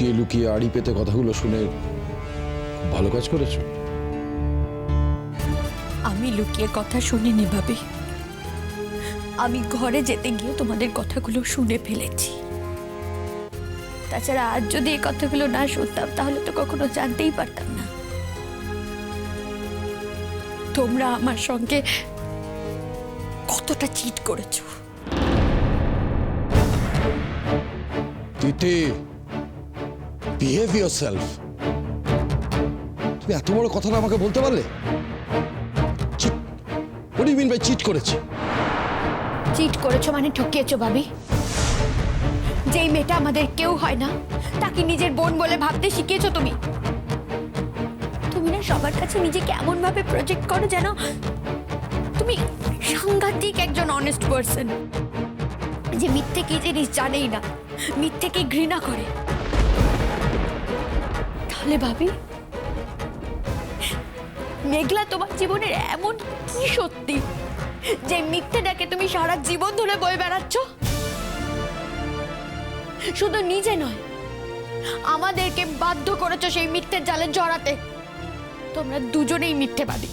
লুকিয়ে লুকিয়ে আড়ি পেতে কথাগুলো শুনে ভালো কাজ করেছ। আমি লুকিয়ে কথা শুনিনি ভাবি। আমি ঘরে যেতে গিয়ে তোমাদের কথাগুলো শুনে ফেলেছি। তাছাড়া আজ যদি এই কথাগুলো না শুনতাম তাহলে তো কখনো জানতেই পারতাম না। তোমরা আমার সঙ্গে কতটা চিট করেছ। তিতি বিহেভ ইউর সেলফ তুমি এত বড় কথাটা আমাকে বলতে পারলে? মিন বাই চিট করেছি? চিট করেছ মানে ঠকিয়েছো, ভাবি। যেই মেয়েটা আমাদের কেউ হয় না, তাকে নিজের বোন বলে ভাবতে শিখিয়েছো তুমি? তুমি না সবার কাছে নিজেকে এমন ভাবে প্রজেক্ট করো যেন তুমি সাংঘাতিক একজন অনেস্ট পারসন যে মিথ্যে কি জিনিস জানেই না, মিথ্যে কি ঘৃণা করে? তাহলে ভাবি, মেঘলা তোমার জীবনের এমন কি সত্যি? যে মিথ্যেটাকে তুমি সারা জীবন ধরে বয়ে বেড়াচ্ছ? শুধু নিজে নয়, আমাদেরকে বাধ্য করেছ সেই মিথ্যের জালে জড়াতে। তোমরা দুজনেই মিথ্যে মিথ্যেবাদী,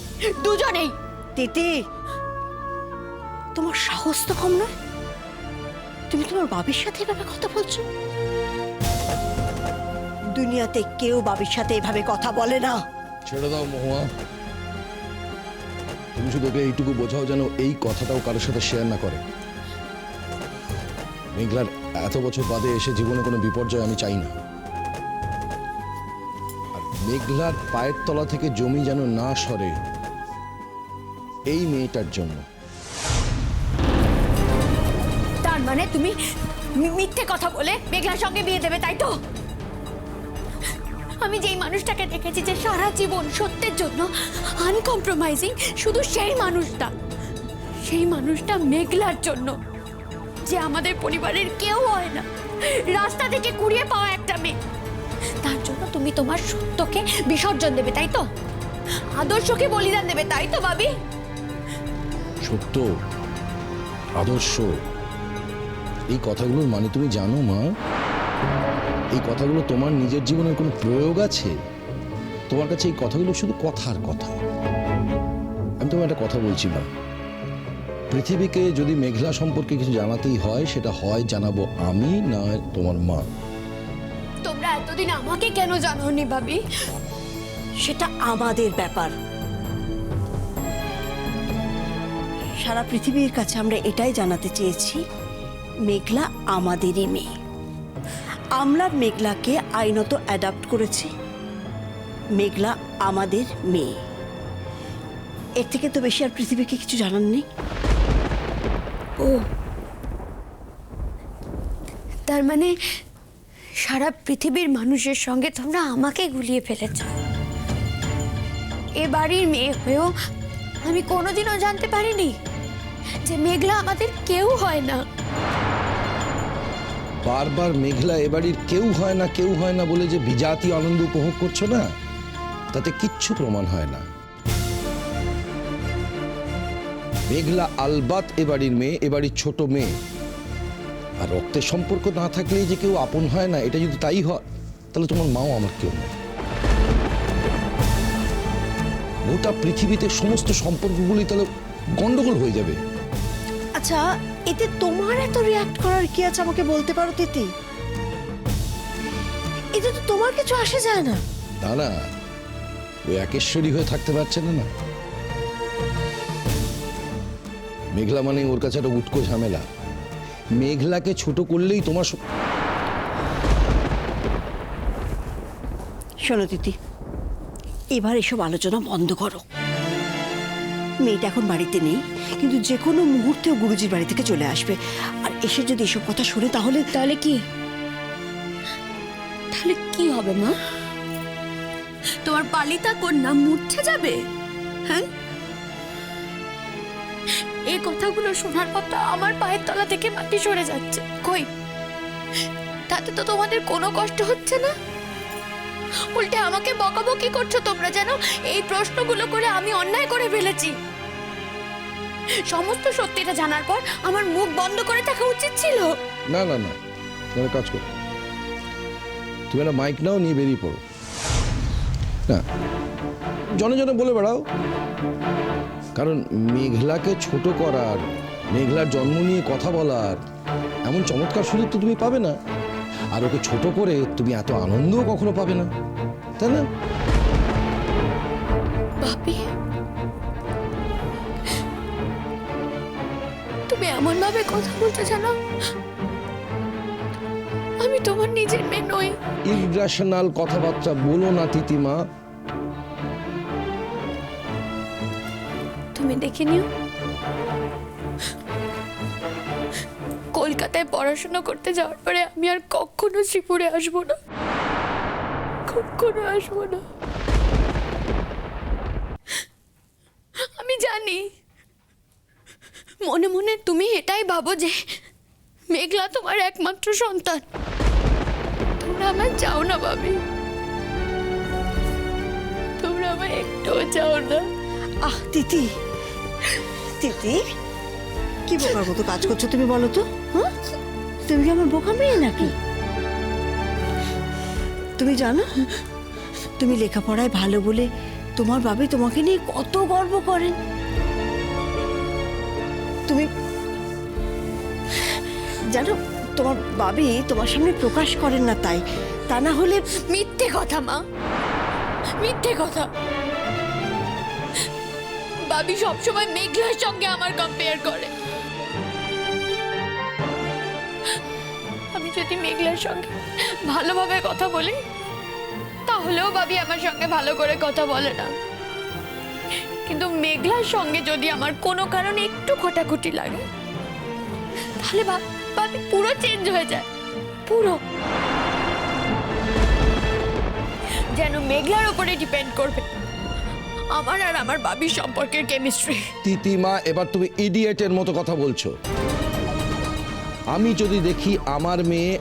দুজনেই। তিতি, তোমার সাহস তো কম নয়। তুমি তোমার বাবির সাথে এভাবে কথা বলছো? দুনিয়াতে কেউ বাবির সাথে এভাবে কথা বলে না। ছেড়ে দাও মহুয়া। তুমি শুধু ওকে এইটুকু বোঝাও যেন এই কথাটাও কারোর সাথে শেয়ার না করে। মেঘলার এত বছর বাদে এসে জীবনে কোনো বিপর্যয় আমি চাই না। আর মেঘলার পায়ের তলা থেকে জমি যেন না সরে এই মেয়েটার জন্য। তার মানে তুমি মিথ্যে কথা বলে মেঘলার সঙ্গে বিয়ে দেবে তাই তো? আমি যেই মানুষটাকে দেখেছি যে সারা জীবন সত্যের জন্য আনকম্প্রোমাইজিং শুধু সেই মানুষটা। সেই মানুষটা মেঘলার জন্য, যে আমাদের পরিবারের কেউ হয় না। রাস্তা থেকে কুড়িয়ে পাওয়া একটা মেয়ে। তার জন্য তুমি তোমার সত্যকে বিসর্জন দেবে, তাই তো? আদর্শকে বলিদান দেবে, তাই তো, ভাবি? সত্য, আদর্শ, এই কথাগুলোর মানে তুমি জানো, মা? এই কথাগুলো তোমার নিজের জীবনের কোনো প্রয়োগ আছে? তোমার কাছে এই কথাগুলো শুধু কথার কথা। আমি তোমার একটা কথা বলছি মা পৃথিবীকে যদি মেঘলা সম্পর্কে কিছু জানাতেই হয়, সেটা হয় জানাব আমি, না তোমার মা। তোমরা এতদিন আমাকে কেন জানোনি ভাবি? সেটা আমাদের ব্যাপার। সারা পৃথিবীর কাছে আমরা এটাই জানাতে চেয়েছি, মেঘলা আমাদেরই মেয়ে। আমরা মেঘলাকে আইনত অ্যাডাপ্ট করেছি। মেঘলা আমাদের মেয়ে। এর থেকে তো বেশি আর পৃথিবীকে কিছু জানার নেই। ও। তার মানে সারা পৃথিবীর মানুষের সঙ্গে তোমরা আমাকে গুলিয়ে ফেলেছ। এ বাড়ির মেয়ে হয়েও আমি কোনোদিনও জানতে পারিনি যে মেঘলা আমাদের কেউ হয় না। বারবার মেঘলা এবাড়ির কেউ হয় না, কেউ হয় না বলে যে বিজাতি আনন্দ উপভোগ করছ না, তাতে কিচ্ছু প্রমাণ হয় না। মেঘলা আলবাত এবাড়ির মেয়ে এবাড়ির বাড়ির ছোট মেয়ে। আর রক্তের সম্পর্ক না থাকলেই যে কেউ আপন হয় না, এটা যদি তাই হয়, তাহলে তোমার মাও আমার কেউ নয় গোটা পৃথিবীতে সমস্ত সম্পর্কগুলি তাহলে গন্ডগোল হয়ে যাবে। আচ্ছা এতে তোমার এত রিয়াক্ট করার কি আছে আমাকে বলতে পারো তিতি? এতে তো তোমার কিছু আসে যায় না। তা না। ওই একেশ্বরী হয়ে থাকতে পারছে না না। মেঘলা মানে ওর কাছে একটা উটকো ঝামেলা। মেঘলাকে ছোট করলেই তোমার শোনো তিতি এবার এসব আলোচনা বন্ধ করো। মেয়েটা এখন বাড়িতে নেই, কিন্তু যে কোনো মুহূর্তেও গুরুজির বাড়ি থেকে চলে আসবে। আর এসে যদি এসব কথা শুনে তাহলে তাহলে কি? তাহলে কি হবে, মা? তোমার পালিতা কন্যা মূর্ছে যাবে? হ্যাঁ? এই কথাগুলো শোনার পর তো আমার পায়ের তলা থেকে মাটি সরে যাচ্ছে। কই? তাতে তো তোমাদের কোনো কষ্ট হচ্ছে না? উল্টে আমাকে বকাবকি করছ তোমরা যেন এই প্রশ্নগুলো করে আমি অন্যায় করে ফেলেছি। সমস্ত সত্যিটা জানার পর আমার মুখ বন্ধ করে থাকা উচিত ছিল। না না না। তুমি কাজ করো। তুমি একটা মাইক নাও নিয়ে বেরিয়ে পড়ো। না জনে জনে বলে বেড়াও। কারণ মেঘলাকে ছোট করার মেঘলার জন্ম নিয়ে কথা বলার এমন চমৎকার সুযোগ তো তুমি পাবে না। আর ওকে ছোট করে তুমি এত আনন্দও কখনো পাবে না। তাই না? এমন ভাবে কথা বলতে জানো? আমি তোমার নিজের মেয়ে নই। ইরাশনাল কথাবার্তা বলো না তিতিমা। তুমি দেখে নিও। কলকাতায় পড়াশোনা করতে যাওয়ার পরে আমি আর কখনো শ্রীপুরে আসব না। কখনো আসব না আমি জানি মনে মনে তুমি এটাই ভাবো যে মেঘলা তোমার একমাত্র সন্তান। তোমরা আমার চাও না, ভাবি। তোমরা আমার একটুও চাও না। আহ, তিতি। তিতি? কি বোকার মতো কাজ করছ তুমি বলো তো হ্যাঁ? তুমি কি আমার বোকা মেয়ে নাকি? তুমি জানো, তুমি লেখাপড়ায় ভালো বলে তোমার বাবা তোমাকে নিয়ে কত গর্ব করেন। তুমি জানো, তোমার বাবি তোমার সামনে প্রকাশ করেন না তাই। তা না হলে মিথ্যে কথা, মা। মিথ্যে কথা। বাবি সবসময় মেঘলার সঙ্গে আমার কম্পেয়ার করে। আমি যদি মেঘলার সঙ্গে ভালোভাবে কথা বলি, তাহলেও বাবি আমার সঙ্গে ভালো করে কথা বলে না। কিন্তু মেঘলার সঙ্গে যদি আমার কোনো কারণে একটু খোটাখুটি লাগে, তাহলে পুরো চেঞ্জ হয়ে যায়, পুরো। যেন মেঘলার উপরে ডিপেন্ড করবে। আমার আর আমার বাবির সম্পর্কের কেমিস্ট্রি তিতিমা, এবার তুমি ইডিয়েটের মতো কথা বলছো। আমি যদি দেখি আমার মেয়ে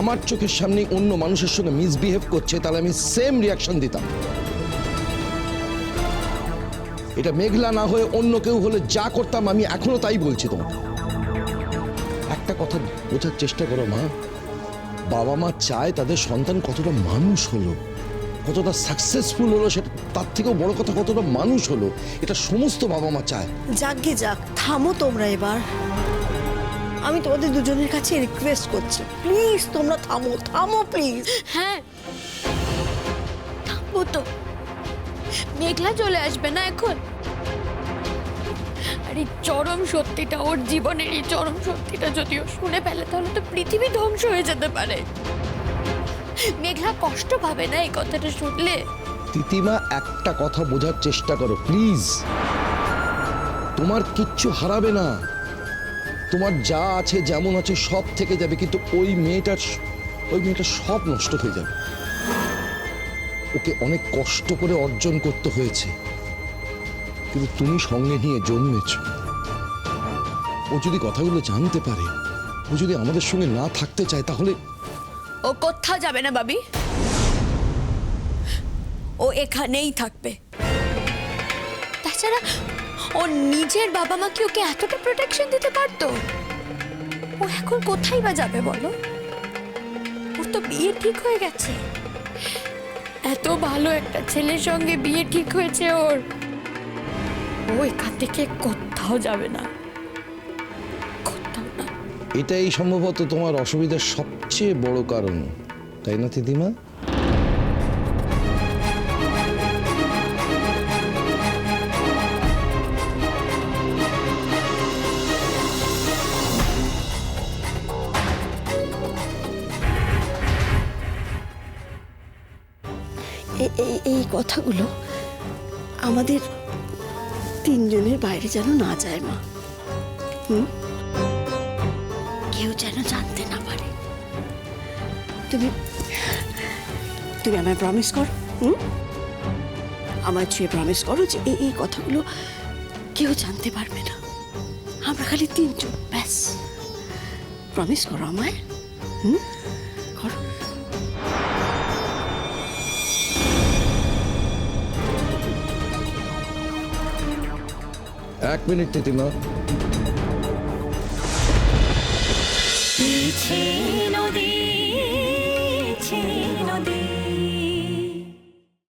আমার চোখের সামনে অন্য মানুষের সঙ্গে মিসবিহেভ করছে, তাহলে আমি সেম রিয়াকশন দিতাম। এটা মেঘলা না হয়ে অন্য কেউ হলে যা করতাম আমি এখনও তাই বলছি তোমাকে। একটা কথা বোঝার চেষ্টা করো মা। বাবা মা চায় তাদের সন্তান কতটা মানুষ হলো কতটা সাকসেসফুল হলো সেটা তার থেকেও বড় কথা কতটা মানুষ হলো এটা সমস্ত বাবা মা চায়। যাকগে যাক থামো তোমরা এবার। আমি তোমাদের দুজনের কাছে রিকোয়েস্ট করছি। প্লিজ তোমরা থামো থামো প্লিজ হ্যাঁ। থামো তো। মেঘলা চলে আসবে না এখন? আরে চরম সত্যিটা, ওর জীবনের এই চরম সত্যিটা যদি ও শুনে ফেলে, তাহলে তো পৃথিবী ধ্বংস হয়ে যেতে পারে। মেঘলা কষ্ট পাবে না এই কথাটা শুনলে? তিতিমা, একটা কথা বোঝার চেষ্টা করো প্লিজ তোমার কিচ্ছু হারাবে না। তোমার যা আছে, যেমন আছে, সব থেকে যাবে, কিন্তু ওই মেয়েটার, ওই মেয়েটা সব নষ্ট হয়ে যাবে। ওকে অনেক কষ্ট করে অর্জন করতে হয়েছে। কিন্তু তুমি সঙ্গে নিয়ে জন্মেছ। ও যদি কথাগুলো জানতে পারে, ও যদি আমাদের সঙ্গে না থাকতে চায়, তাহলে ও কোথাও যাবে না, বাবি। ও এখানেই থাকবে। তাছাড়া ও নিজের বাবা মা কি ওকে এতটা প্রোটেকশন দিতে পারতো? ও এখন কোথায় বা যাবে বলো? ওর তো বিয়ে ঠিক হয়ে গেছে। এত ভালো একটা ছেলের সঙ্গে বিয়ে ঠিক হয়েছে ওর। ও এখান থেকে কোথাও যাবে না। এটাই সম্ভবত তোমার অসুবিধার সবচেয়ে বড় কারণ, তাই না দিদিমা কথাগুলো আমাদের তিনজনের বাইরে যেন না যায়, মা। হুম? কেউ যেন জানতে না পারে। তুমি তুমি আমায় প্রমিস করো, হুম? আমার ছুঁয়ে প্রমিস করো যে এই এই কথাগুলো কেউ জানতে পারবে না। আমরা খালি তিনজন, ব্যাস। প্রমিস করো আমায়, হুম? এক মিনিট তিতিমা। পিছে নদী